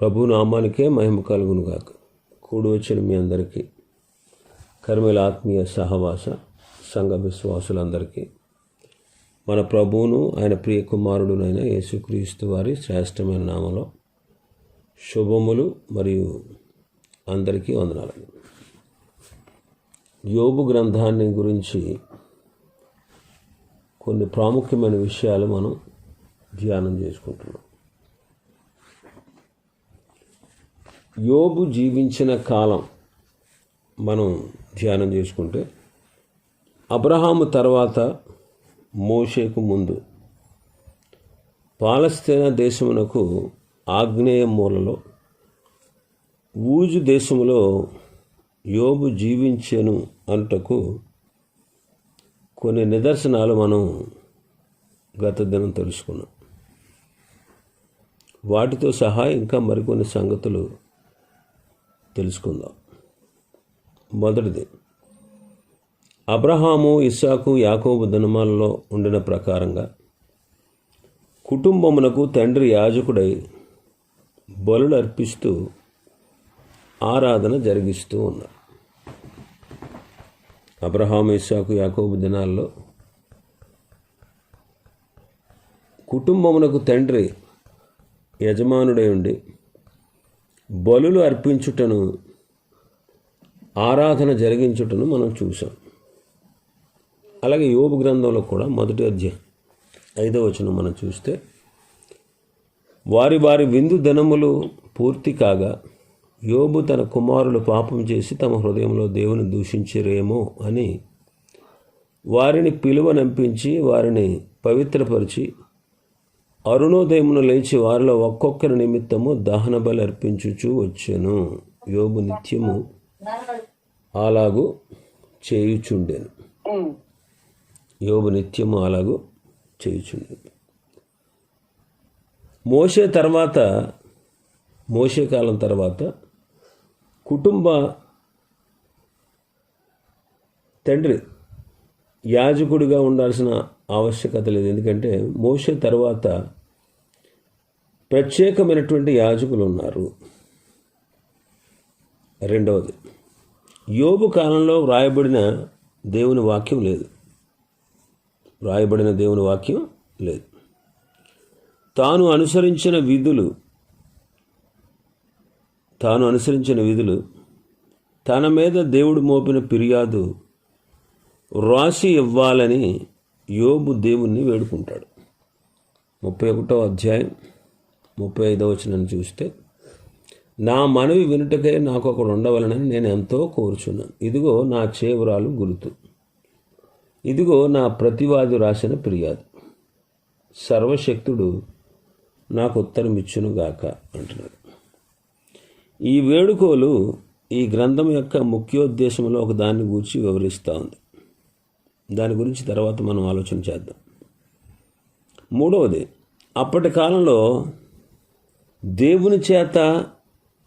ప్రభు నామానికే మహిమ కలుగునుగాక. కూడి వచ్చిన మీ అందరికీ కర్మల ఆత్మీయ సహవాస సంఘ విశ్వాసులందరికీ మన ప్రభువును ఆయన ప్రియ కుమారుడునైన యేసుక్రీస్తు వారి శ్రేష్టమైన నామలో శుభములు మరియు అందరికీ వందనాలు. యోగు గ్రంథాన్ని గురించి కొన్ని ప్రాముఖ్యమైన విషయాలు మనం ధ్యానం చేసుకుంటున్నాం. యోబు జీవించిన కాలం మనం ధ్యానం చేసుకుంటే అబ్రహాము తర్వాత మోషేకు ముందు పాలస్తీనా దేశమునకు ఆగ్నేయ మూలలో ఊజు దేశములో యోబు జీవించెను అంటకు కొన్ని నిదర్శనాలు మనం గత దినం తెలుసుకున్నాం. వాటితో సహా ఇంకా మరికొన్ని సంగతులు తెలుసుకుందాం. మొదటిది అబ్రహాము ఇస్సాకు యాకోబు దినమాలలో ఉండిన ప్రకారంగా కుటుంబమునకు తండ్రి యాజకుడై బలులు అర్పిస్తూ ఆరాధన జరిగిస్తూ ఉన్నారు. అబ్రహాము ఇస్సాకు యాకోబు దినాల్లో కుటుంబమునకు తండ్రి యజమానుడై ఉండి బలులు అర్పించుటను ఆరాధన జరిగించుటను మనం చూసాం అలాగే యోగు గ్రంథంలో కూడా మొదటి అధ్యాయం ఐదవ వచనం మనం చూస్తే వారి వారి విందు దినములు పూర్తి కాగా యోబు తన కుమారులు పాపం చేసి తమ హృదయంలో దేవుని దూషించరేమో అని వారిని పిలువనంపించి వారిని పవిత్రపరిచి అరుణోదయమును లేచి వారిలో ఒక్కొక్కరి నిమిత్తము దహన బలి అర్పించుచూ వచ్చాను. యోబు నిత్యము అలాగూ చేయుచుండెను. యోబు నిత్యము అలాగూ చేయుచుండెను. మోసే తర్వాత మోసే కాలం తర్వాత కుటుంబ తండ్రి యాజకుడిగా ఉండాల్సిన ఆవశ్యకత లేదు. ఎందుకంటే మోసే తర్వాత ప్రత్యేకమైనటువంటి యాజకులు ఉన్నారు. రెండవది యోబు కాలంలో వ్రాయబడిన దేవుని వాక్యం లేదు. వ్రాయబడిన దేవుని వాక్యం లేదు. తాను అనుసరించిన విధులు తాను అనుసరించిన విధులు తన మీద దేవుడు మోపిన ఫిర్యాదు రాసి ఇవ్వాలని యోబు దేవుణ్ణి వేడుకుంటాడు. ముప్పై ఒకటో అధ్యాయం ముప్పై ఐదో వచనం చూస్తే నా మనవి వినుటకే నాకు ఒకడు ఉండవలనని నేను ఎంతో కోరుచున్నాను. ఇదిగో నా చేవరాలు గురుతు. ఇదిగో నా ప్రతివాది రాసిన ఫిర్యాదు. సర్వశక్తుడు నాకు ఉత్తరం ఇచ్చునుగాక అంటున్నాడు. ఈ వేడుకోలు ఈ గ్రంథం యొక్క ముఖ్యోద్దేశంలో ఒక దాన్ని గూర్చి వివరిస్తూ ఉంది. దాని గురించి తర్వాత మనం ఆలోచన చేద్దాం. మూడవది అప్పటి కాలంలో దేవుని చేత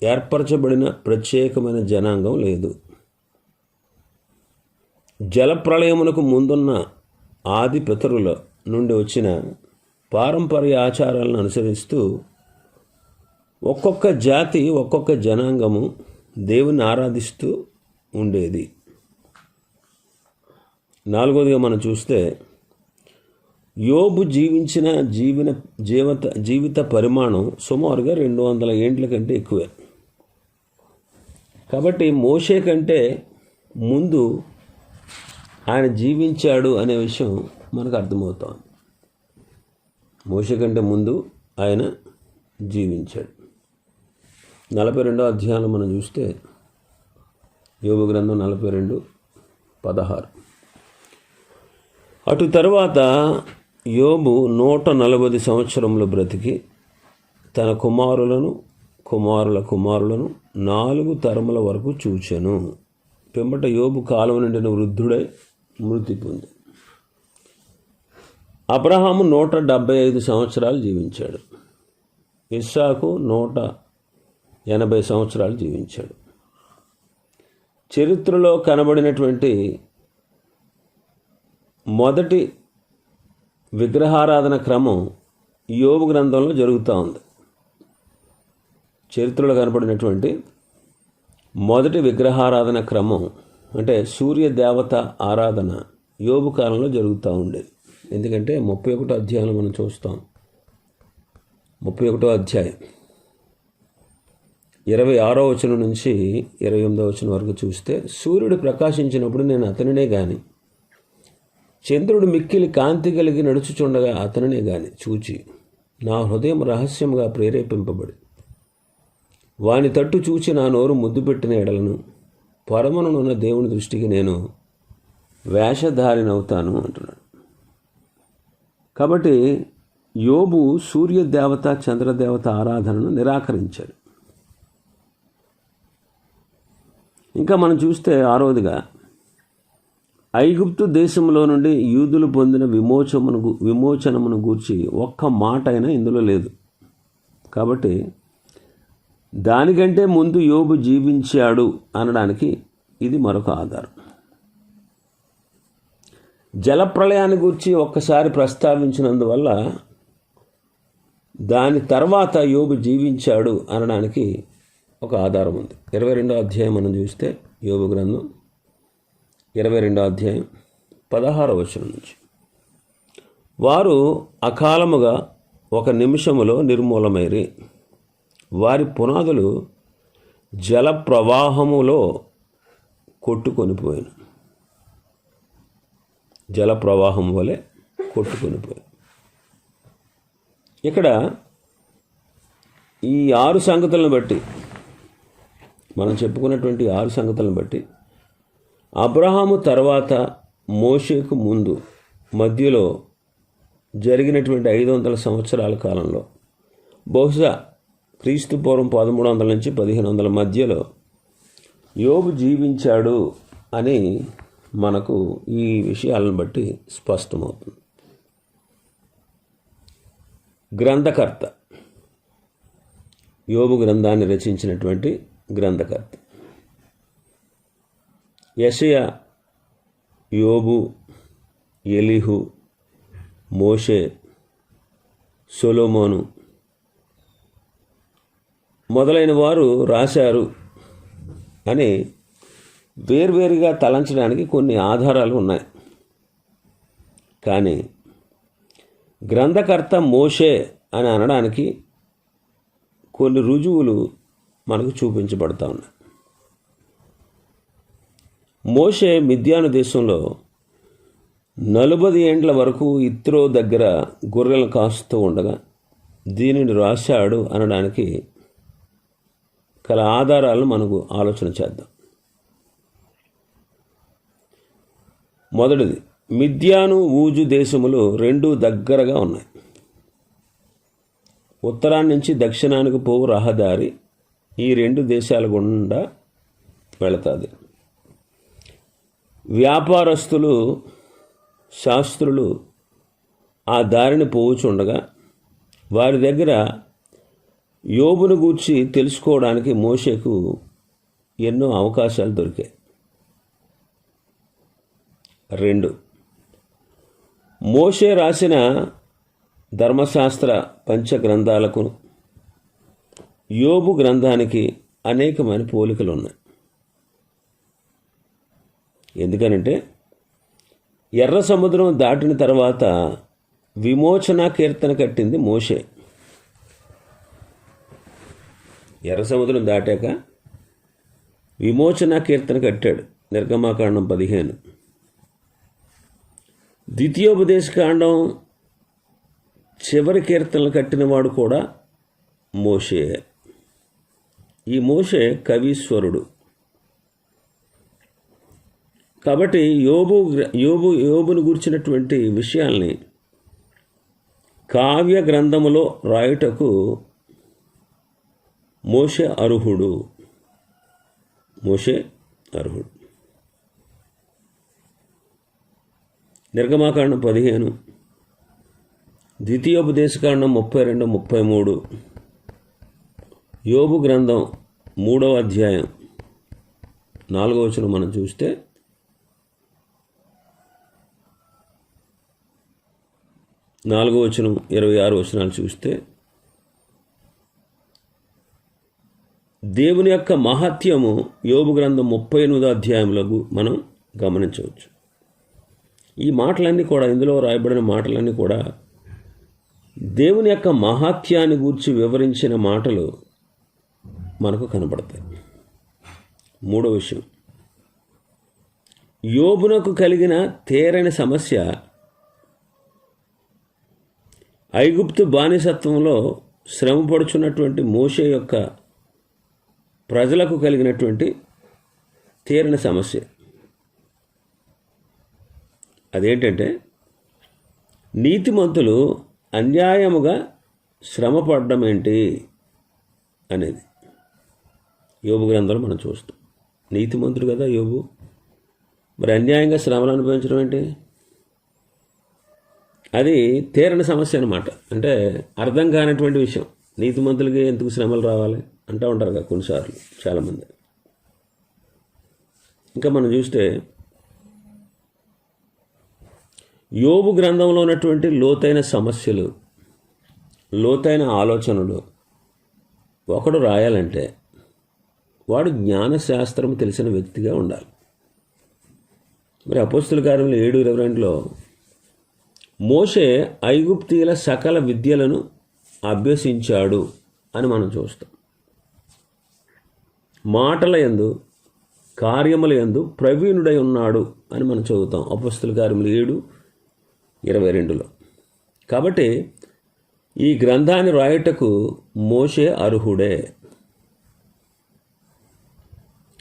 ఏర్పరచబడిన ప్రత్యేకమైన జనాంగం లేదు. జలప్రళయమునకు ముందున్న ఆది పితరుల నుండి వచ్చిన పారంపర్య ఆచారాలను అనుసరిస్తూ ఒక్కొక్క జాతి ఒక్కొక్క జనాంగము దేవుని ఆరాధిస్తూ ఉండేది. నాలుగోదిగా మనం చూస్తే యోబు జీవించిన జీవన జీవిత జీవిత పరిమాణం సుమారుగా రెండు వందల ఏండ్ల కంటే ఎక్కువే. కాబట్టి మోషే కంటే ముందు ఆయన జీవించాడు అనే విషయం మనకు అర్థమవుతోంది. మోషే కంటే ముందు ఆయన జీవించాడు. నలభై రెండో అధ్యాయంలో మనం చూస్తే యోగ గ్రంథం నలభై రెండు పదహారు. అటు తర్వాత యోబు నూట నలభై సంవత్సరంలో బ్రతికి తన కుమారులను కుమారుల కుమారులను నాలుగు తరముల వరకు చూచెను. పెంబట యోబు కాలం నిండిన వృద్ధుడై మృతి పొంది. అబ్రహాము నూట డెబ్భై ఐదు సంవత్సరాలు జీవించాడు. ఇస్సాకు నూట ఎనభై సంవత్సరాలు జీవించాడు. చరిత్రలో కనబడినటువంటి మొదటి విగ్రహారాధన క్రమం యోగు గ్రంథంలో జరుగుతూ ఉంది. చరిత్రలో కనపడినటువంటి మొదటి విగ్రహారాధన క్రమం అంటే సూర్య దేవత ఆరాధన యోబు కాలంలో జరుగుతూ ఉండేది. ఎందుకంటే ముప్పై ఒకటో అధ్యాయంలో మనం చూస్తాం. ముప్పై ఒకటో అధ్యాయం ఇరవై ఆరో వచనం నుంచి ఇరవై ఎనిమిదో వచనం వరకు చూస్తే సూర్యుడు ప్రకాశించినప్పుడు నేను అతనినే కానీ చంద్రుడు మిక్కిలి కాంతి కలిగి నడుచుచుండగా అతనినే గాని చూచి నా హృదయం రహస్యంగా ప్రేరేపింపబడి వాని తట్టు చూచి నా నోరు ముద్దు పెట్టిన ఎడలను పరమనున్న దేవుని దృష్టికి నేను వేషధారినవుతాను అంటున్నాడు. కాబట్టి యోబు సూర్యదేవత చంద్రదేవత ఆరాధనను నిరాకరించాడు. ఇంకా మనం చూస్తే ఆరోదిగా ఐగుప్తు దేశంలో నుండి యూదులు పొందిన విమోచమును విమోచనమును గూర్చి ఒక్క మాట అయినా ఇందులో లేదు. కాబట్టి దానికంటే ముందు యోబు జీవించాడు అనడానికి ఇది మరొక ఆధారం. జలప్రళయాన్ని గురించి ఒక్కసారి ప్రస్తావించినందువల్ల దాని తర్వాత యోబు జీవించాడు అనడానికి ఒక ఆధారం ఉంది. ఇరవై రెండో అధ్యాయం మనం చూస్తే యోగు గ్రంథం ఇరవై రెండో అధ్యాయం పదహారో వచనం నుంచి. వారు అకాలముగా ఒక నిమిషములో నిర్మూలమైరి. వారి పునాదులు జల ప్రవాహములో కొట్టుకొని కొట్టుకొనిపోయాను. జల ప్రవాహం వలె కొట్టుకొని కొట్టుకొనిపోయాను. ఇక్కడ ఈ ఆరు సంగతులను బట్టి మనం చెప్పుకున్నటువంటి ఆరు సంగతులను బట్టి అబ్రహాము తర్వాత మోషేకు ముందు మధ్యలో జరిగినటువంటి ఐదు వందల సంవత్సరాల కాలంలో బహుశా క్రీస్తు పూర్వం పదమూడు వందల నుంచి పదిహేను వందల మధ్యలో యోబు జీవించాడు అని మనకు ఈ విషయాలను బట్టి స్పష్టమవుతుంది. గ్రంథకర్త యోబు గ్రంథాన్ని రచించినటువంటి గ్రంథకర్త. యషయ యోబు ఎలిహు మోషే సొలోమోను మొదలైన వారు రాశారు అని వేర్వేరుగా తలంచడానికి కొన్ని ఆధారాలు ఉన్నాయి. కానీ గ్రంథకర్త మోషే అని అనడానికి కొన్ని రుజువులు మనకు చూపించబడతా ఉన్నాయి. మోషే మిద్యాను దేశంలో నలుబది ఏండ్ల వరకు ఇత్రో దగ్గర గొర్రెలను కాస్తూ ఉండగా దీనిని రాశాడు అనడానికి గల ఆధారాలను మనకు ఆలోచన చేద్దాం. మొదటిది మిద్యాను ఊజు దేశములు రెండు దగ్గరగా ఉన్నాయి. ఉత్తరాన్ని నుంచి దక్షిణానికి పోవు రహదారి ఈ రెండు దేశాల గుండా వెళతాది. వ్యాపారస్తులు శాస్త్రులు ఆ దారిని పోవుచుండగా వారి దగ్గర యోబును గూర్చి తెలుసుకోవడానికి మోషేకు ఎన్నో అవకాశాలు దొరికాయి. రెండు. మోషే రాసిన ధర్మశాస్త్ర పంచగ్రంథాలకు యోబు గ్రంథానికి అనేకమైన పోలికలు ఉన్నాయి ఎందుకనంటే ఎర్ర సముద్రం దాటిన తర్వాత విమోచన కీర్తన కట్టింది మోషే. ఎర్ర సముద్రం దాటాక విమోచన కీర్తన కట్టాడు నిర్గమాకాండం పదిహేను. ద్వితీయోపదేశకాండం చివరి కీర్తనలు కట్టినవాడు కూడా మోషే. ఈ మోషే కవీశ్వరుడు. కాబట్టి యోబు యోబు యోబును గురించినటువంటి విషయాల్ని కావ్య గ్రంథములో రాయుటకు మోషే అర్హుడు. మోషే అర్హుడు. నిర్గమాకాండం పదిహేను. ద్వితీయోపదేశకాండం ముప్పై రెండు ముప్పై మూడు యోబు గ్రంథం మూడవ అధ్యాయం. నాలుగవ వచనం మనం చూస్తే నాలుగో వచనం ఇరవై ఆరు వచనాలు చూస్తే దేవుని యొక్క మహత్యము యోగు గ్రంథం ముప్పై ఎనిమిదో అధ్యాయంలో మనం గమనించవచ్చు. ఈ మాటలన్నీ కూడా ఇందులో రాయబడిన మాటలన్నీ కూడా దేవుని యొక్క మహాత్యాన్ని గూర్చి వివరించిన మాటలు మనకు కనబడతాయి. మూడో విషయం. యోబునకు కలిగిన తేరని సమస్య ఐగుప్తు బానిసత్వంలో శ్రమపడుచున్నటువంటి మోషే యొక్క ప్రజలకు కలిగినటువంటి తీరని సమస్య. అదేంటంటే నీతిమంతులు అన్యాయముగా శ్రమపడడం ఏంటి అనేది. యోబు గ్రంథంలో మనం చూస్తాం. నీతిమంతుడు కదా యోబు. మరి అన్యాయంగా శ్రమలు అనుభవించడం ఏంటి? అది తీరని సమస్య అనమాట అంటే అర్థం కానటువంటి విషయం. నీతిమంతులకి ఎందుకు శ్రమలు రావాలి? అంటూ ఉంటారు కదా కొన్నిసార్లు చాలామంది. ఇంకా మనం చూస్తే యోబు గ్రంథంలో ఉన్నటువంటి లోతైన సమస్యలు లోతైన ఆలోచనలు ఒకడు రాయాలంటే వాడు జ్ఞానశాస్త్రం తెలిసిన వ్యక్తిగా ఉండాలి. మరి అపోస్తుల కార్యంలో ఏడు ఇరవై రెండులో మోషే ఐగుప్తీల సకల విద్యలను అభ్యసించాడు అని మనం చూస్తాం. మాటల ఎందు కార్యముల ఎందు ప్రవీణుడై ఉన్నాడు అని మనం చదువుతాం. అపస్తుల కార్యములు ఏడు ఇరవై రెండులో. కాబట్టి ఈ గ్రంథాన్ని రాయటకు మోషే అర్హుడే.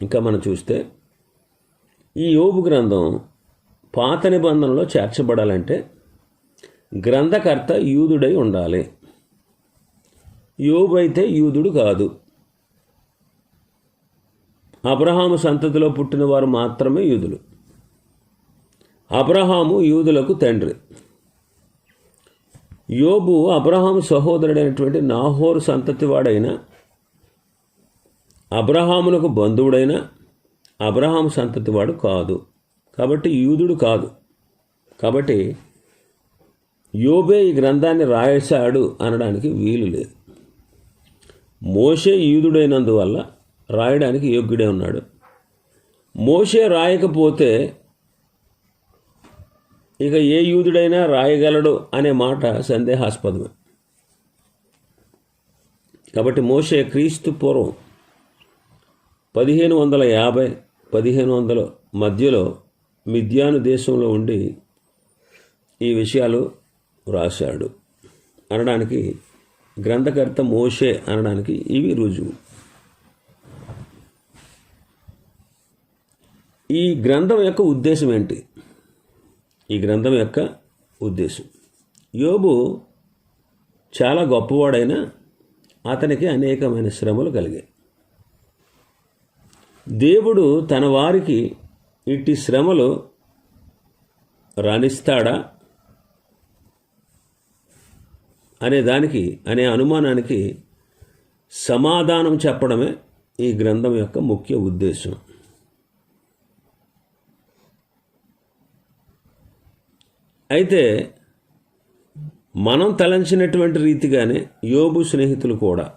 ఇంకా మనం చూస్తే ఈ యోగు గ్రంథం పాత నిబంధనలో చేర్చబడాలంటే గ్రంథకర్త యూదుడై ఉండాలి. యోబు అయితే యూదుడు కాదు. అబ్రహాము సంతతిలో పుట్టిన వారు మాత్రమే యూదులు. అబ్రహాము యూదులకు తండ్రి. యోబు అబ్రహాము సహోదరుడైనటువంటి నాహోరు సంతతి వాడైన అబ్రహామునకు బంధువుడైన అబ్రహాం సంతతి వాడు కాదు. కాబట్టి యూదుడు కాదు. కాబట్టి యోబే ఈ గ్రంథాన్ని రాయసాడు అనడానికి వీలు లేదు. మోషే యూదుడైనందువల్ల రాయడానికి యోగ్యుడే ఉన్నాడు. మోషే రాయకపోతే ఇక ఏ యూదుడైనా రాయగలడు అనే మాట సందేహాస్పదమే. కాబట్టి మోషే క్రీస్తు పూర్వం పదిహేను వందల యాభై పదిహేను వందల మధ్యలో మిథ్యాను దేశంలో ఉండి ఈ విషయాలు వ్రాశాడు. అనడానికి గ్రంథకర్త మోషే అనడానికి ఇవి రుజువు. ఈ గ్రంథం యొక్క ఉద్దేశం ఏంటి? ఈ గ్రంథం యొక్క ఉద్దేశం. యోబు చాలా గొప్పవాడైనా అతనికి అనేకమైన శ్రమలు కలిగాయి. దేవుడు తన వారికి ఇట్టి శ్రమలు రాణిస్తాడా? అనే దానికి అనే అనుమానానికి సమాధానం చెప్పడమే ఈ గ్రంథం యొక్క ముఖ్య ఉద్దేశం. అయితే మనం తలంచినటువంటి రీతిగానే యోబు స్నేహితులు కూడా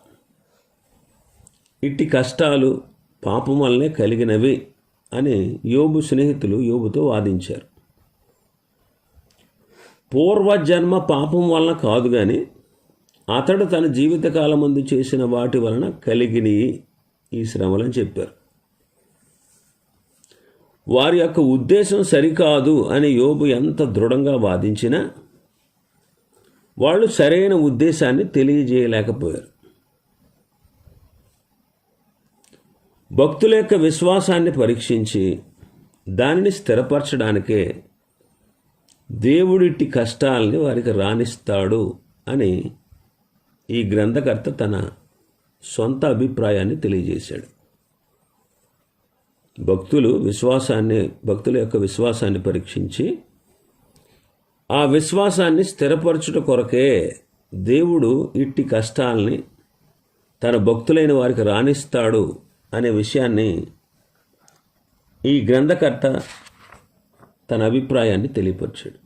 ఇట్టి కష్టాలు పాపం వల్లనే కలిగినవి అని యోబు స్నేహితులు యోబుతో వాదించారు. పూర్వజన్మ పాపం వలన కాదు కానీ అతడు తన జీవితకాలం ముందు చేసిన వాటి వలన కలిగిని ఈ శ్రమలని చెప్పారు. వారి యొక్క ఉద్దేశం సరికాదు అని యోబు ఎంత దృఢంగా వాదించినా వాళ్ళు సరైన ఉద్దేశాన్ని తెలియజేయలేకపోయారు. భక్తుల యొక్క విశ్వాసాన్ని పరీక్షించి దానిని స్థిరపరచడానికే దేవుడిట్టి కష్టాలని వారికి రాణిస్తాడు అని ఈ గ్రంథకర్త తన సొంత అభిప్రాయాన్ని తెలియజేశాడు. భక్తులు విశ్వాసాన్ని భక్తుల యొక్క విశ్వాసాన్ని పరీక్షించి ఆ విశ్వాసాన్ని స్థిరపరచుట కొరకే దేవుడు ఇట్టి కష్టాలని తన భక్తులైన వారికి రాణిస్తాడు అనే విషయాన్ని ఈ గ్రంథకర్త తన అభిప్రాయాన్ని తెలియపరిచాడు.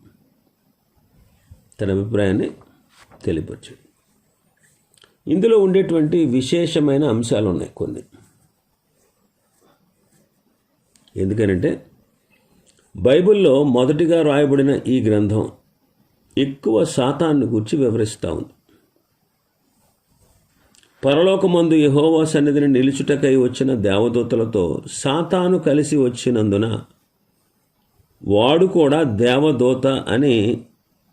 తన అభిప్రాయాన్ని తెలియపరిచాడు. ఇందులో ఉండేటువంటి విశేషమైన అంశాలు ఉన్నాయి కొన్ని. ఎందుకనంటే బైబిల్లో మొదటిగా రాయబడిన ఈ గ్రంథం ఎక్కువ శాతాన్ని గురించి వివరిస్తూ ఉంది. పరలోకమందు యహోవా సన్నిధిని నిలుచుటకై వచ్చిన దేవదూతలతో సాతాను కలిసి వచ్చినందున వాడు కూడా దేవదూత అని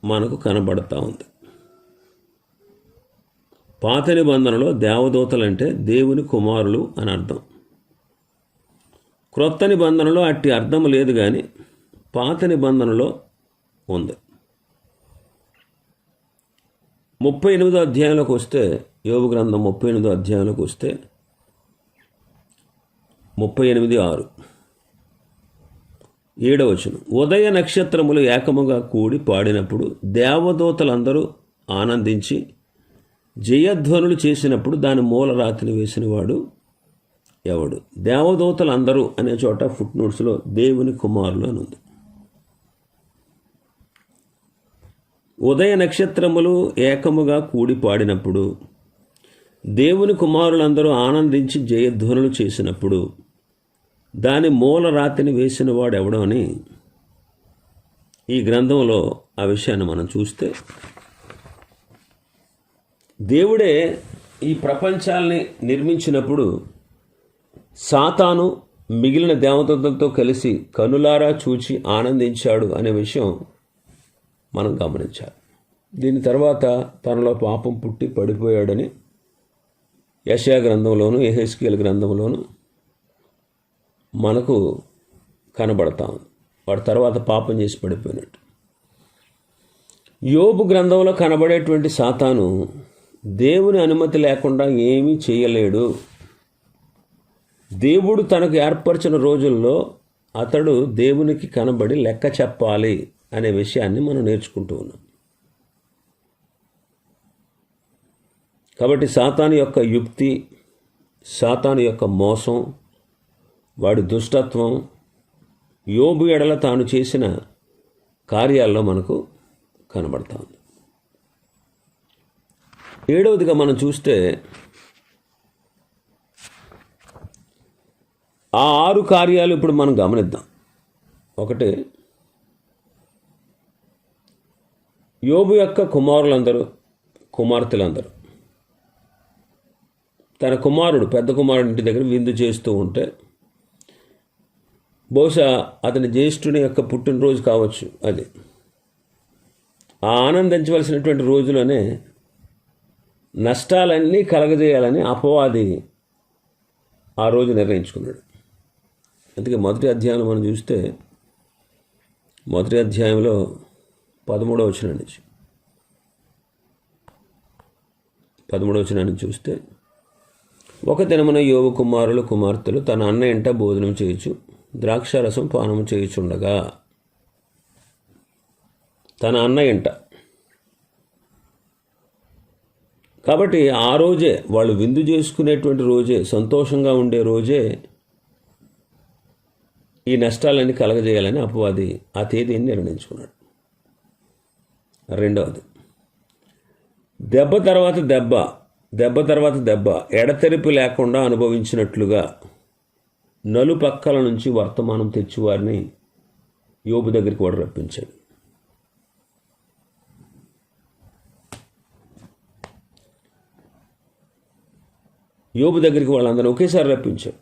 మనకు కనబడతా ఉంది. పాత నిబంధనలో దేవదూతలంటే దేవుని కుమారులు అని అర్థం. క్రొత్త నిబంధనలో అట్టి అర్థం లేదు కానీ పాత నిబంధనలో ఉంది. ముప్పై ఎనిమిదో అధ్యాయంలోకి వస్తే యోగ గ్రంథం ముప్పై ఎనిమిదో అధ్యాయంలోకి వస్తే ముప్పై ఎనిమిది ఆరు. ఏడవచనం ఉదయ నక్షత్రములు ఏకముగా కూడి పాడినప్పుడు దేవదూతలందరూ ఆనందించి జయధ్వనులు చేసినప్పుడు దాని మూల రాతిని వేసినవాడు ఎవడు? దేవదూతలందరూ అనే చోట ఫుట్ నోట్స్లో దేవుని కుమారులు అని ఉంది. ఉదయ నక్షత్రములు ఏకముగా కూడి పాడినప్పుడు దేవుని కుమారులందరూ ఆనందించి జయధ్వనులు చేసినప్పుడు దాని మూల రాతిని వేసిన అని ఈ గ్రంథంలో ఆ విషయాన్ని మనం చూస్తే దేవుడే ఈ ప్రపంచాల్ని నిర్మించినప్పుడు సాతాను మిగిలిన దేవతలతో కలిసి కనులారా చూచి ఆనందించాడు అనే విషయం మనం గమనించాలి. దీని తర్వాత తనలో పాపం పుట్టి పడిపోయాడని యశా గ్రంథంలోను ఎహెస్కేల్ గ్రంథంలోను మనకు కనబడతా ఉంది. వాడు తర్వాత పాపం చేసి పడిపోయినట్టు. యోబు గ్రంథంలో కనబడేటువంటి సాతాను దేవుని అనుమతి లేకుండా ఏమీ చేయలేడు. దేవుడు తనకు ఏర్పరిచిన రోజుల్లో అతడు దేవునికి కనబడి లెక్క చెప్పాలి అనే విషయాన్ని మనం నేర్చుకుంటూ ఉన్నాం. కాబట్టి సాతాను యొక్క యుక్తి సాతాను యొక్క మోసం వాడి దుష్టత్వం యోబు ఎడల తాను చేసిన కార్యాల్లో మనకు కనబడతాం ఏడవదిగా మనం చూస్తే ఆ ఆరు కార్యాలు ఇప్పుడు మనం గమనిద్దాం. ఒకటి యోబు యొక్క కుమారులందరూ కుమార్తెలందరూ. తన కుమారుడు పెద్ద కుమారుడు ఇంటి దగ్గర విందు చేస్తూ ఉంటే బహుశా అతని జ్యేష్ఠుని యొక్క పుట్టినరోజు కావచ్చు అది. ఆ ఆనందించవలసినటువంటి రోజులోనే నష్టాలన్నీ కలగజేయాలని అపవాది ఆ రోజు నిర్ణయించుకున్నాడు. అందుకే మొదటి అధ్యాయంలో మనం చూస్తే మొదటి అధ్యాయంలో పదమూడవ వచ్చిన నుంచి పదమూడవ వచ్చిన నుంచి చూస్తే ఒక దినమున యోగు కుమారులు కుమార్తెలు తన అన్న ఇంట భోజనం చేయొచ్చు ద్రాక్షారసం పానము చేయుచుండగా తన అన్న ఇంట కాబట్టి ఆ రోజే వాళ్ళు విందు చేసుకునేటువంటి రోజే సంతోషంగా ఉండే రోజే ఈ నష్టాలన్నీ కలగజేయాలని అపవాది ఆ తేదీని నిర్ణయించుకున్నాడు. రెండవది దెబ్బ తర్వాత దెబ్బ దెబ్బ తర్వాత దెబ్బ ఎడతెరిపి లేకుండా అనుభవించినట్లుగా నలుపక్కల నుంచి వర్తమానం తెచ్చివారిని యోబు దగ్గరికి కూడా రప్పించాడు యోబు దగ్గరికి వాళ్ళందరూ ఒకేసారి రప్పించాడు.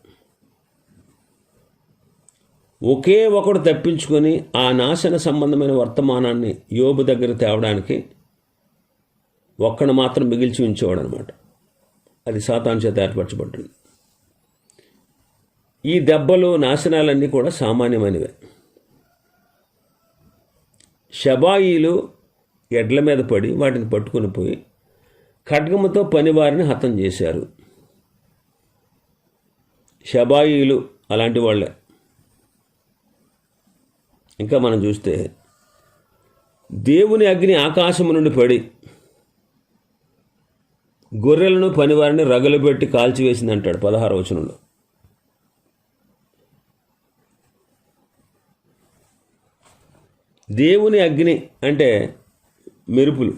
ఒకే ఒకడు తప్పించుకొని ఆ నాశన సంబంధమైన వర్తమానాన్ని యోబు దగ్గర తేవడానికి ఒక్కడు మాత్రం మిగిల్చి ఉంచేవాడు అనమాట అది సాతాన్ చేత ఏర్పరచబడ్డది. ఈ దెబ్బలు నాశనాలన్నీ కూడా సామాన్యమైనవే. షబాయిలు ఎడ్ల మీద పడి వాటిని పట్టుకుని పోయి ఖడ్గముతో పనివారిని హతం చేశారు. షబాయిలు అలాంటి వాళ్ళే. ఇంకా మనం చూస్తే దేవుని అగ్ని ఆకాశము నుండి పడి గొర్రెలను పనివారిని రగలు పెట్టి కాల్చివేసింది అంటాడు పదహారు వచనంలో. దేవుని అగ్ని అంటే మెరుపులు.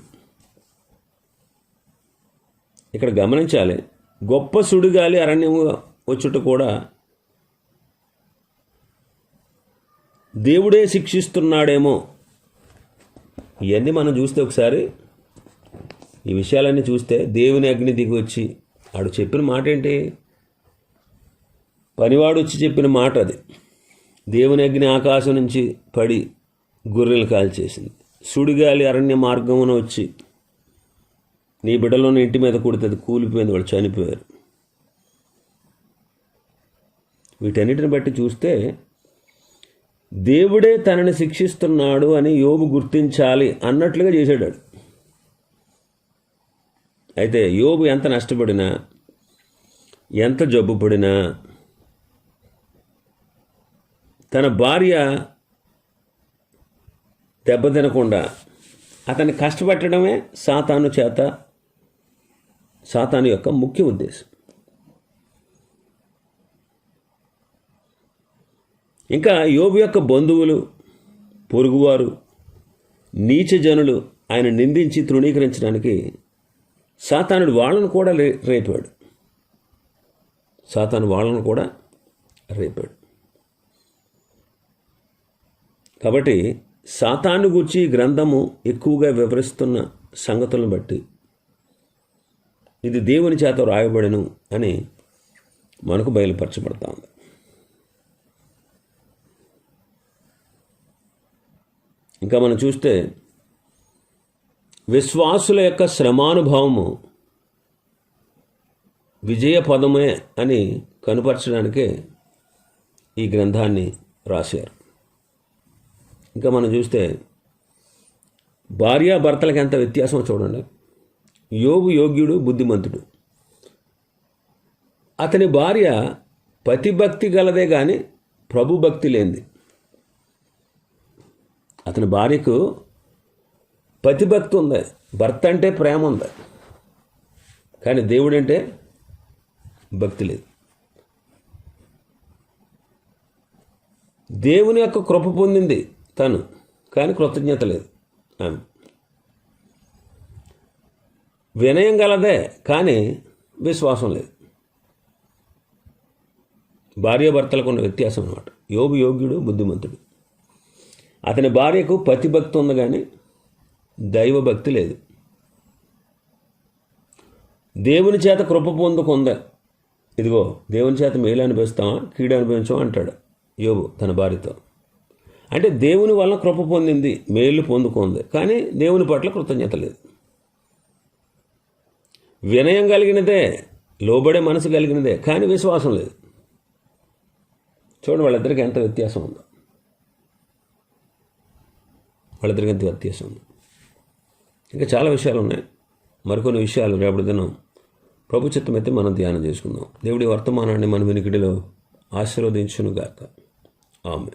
ఇక్కడ గమనించాలి గొప్ప సుడిగాలి అరణ్యము వచ్చుట కూడా దేవుడే శిక్షిస్తున్నాడేమో. ఇవన్నీ మనం చూస్తే ఒకసారి ఈ విషయాలన్నీ చూస్తే దేవుని అగ్ని దిగి వచ్చి ఆడు చెప్పిన మాట ఏంటి పనివాడు వచ్చి చెప్పిన మాట అది. దేవుని అగ్ని ఆకాశం నుంచి పడి గొర్రెలు కాల్చేసింది. సుడిగాలి అరణ్య మార్గమున వచ్చి నీ బిడ్డలోని ఇంటి మీద కుడితే అది కూలిపోయింది వాళ్ళు చనిపోయారు. వీటన్నిటిని బట్టి చూస్తే దేవుడే తనని శిక్షిస్తున్నాడు అని యోబు గుర్తించాలి అన్నట్లుగా చేశాడు. అయితే యోబు ఎంత నష్టపడినా ఎంత జబ్బు పడినా తన భార్య దెబ్బతినకుండా అతన్ని కష్టపెట్టడమే సాతాను చేత సాతాను యొక్క ముఖ్య ఉద్దేశం. ఇంకా యోబు యొక్క బంధువులు పొరుగువారు నీచ జనులు ఆయన నిందించి తృణీకరించడానికి సాతానుడు వాళ్ళను కూడా రే రేపాడు. సాతాను వాళ్ళను కూడా రేపాడు. కాబట్టి సాతాను గురించి గ్రంథము ఎక్కువగా వివరిస్తున్న సంగతులను బట్టి ఇది దేవుని చేత రాయబడను అని మనకు బయలుపరచబడతా ఉంది. ఇంకా మనం చూస్తే విశ్వాసుల యొక్క శ్రమానుభవము విజయ పదమే అని కనుపరచడానికే ఈ గ్రంథాన్ని రాశారు. ఇంకా మనం చూస్తే భార్యాభర్తలకు ఎంత వ్యత్యాసం చూడండి. యోగు యోగ్యుడు బుద్ధిమంతుడు. అతని భార్య పతిభక్తి గలదే కానీ ప్రభు భక్తి లేనిది. అతని భార్యకు పతిభక్తి ఉంది. భర్త అంటే ప్రేమ ఉంది. కానీ దేవుడు అంటే భక్తి లేదు. దేవుని యొక్క కృప పొందింది తను కానీ కృతజ్ఞత లేదు ఆమె. వినయం గలదే కానీ విశ్వాసం లేదు. భార్యాభర్తలకు ఉన్న వ్యత్యాసం అనమాట యోగు యోగ్యుడు బుద్ధిమంతుడు. అతని భార్యకు పతిభక్తి ఉంది కానీ దైవభక్తి లేదు. దేవుని చేత కృప పొందుకుందా? ఇదిగో దేవుని చేత మేలు అనిపిస్తామా కీడు అనిపించాం అంటాడు యోబు తన భార్యతో. అంటే దేవుని వల్ల కృప పొందింది మేలు పొందుకుంది కానీ దేవుని పట్ల కృతజ్ఞత లేదు. వినయం కలిగినదే లోబడే మనసు కలిగినదే కానీ విశ్వాసం లేదు. చూడండి వాళ్ళిద్దరికి ఎంత వ్యత్యాసం ఉందో. వాళ్ళిద్దరికి ఎంత వ్యత్యాసం ఇంకా చాలా విషయాలు ఉన్నాయి. మరికొన్ని విషయాలు రేపటి దినం ప్రభు చిత్తమైతే అయితే మనం ధ్యానం చేసుకుందాం. దేవుడి వర్తమానాన్ని మన వెనుకడిలో ఆశీర్వదించును గాక ఆమె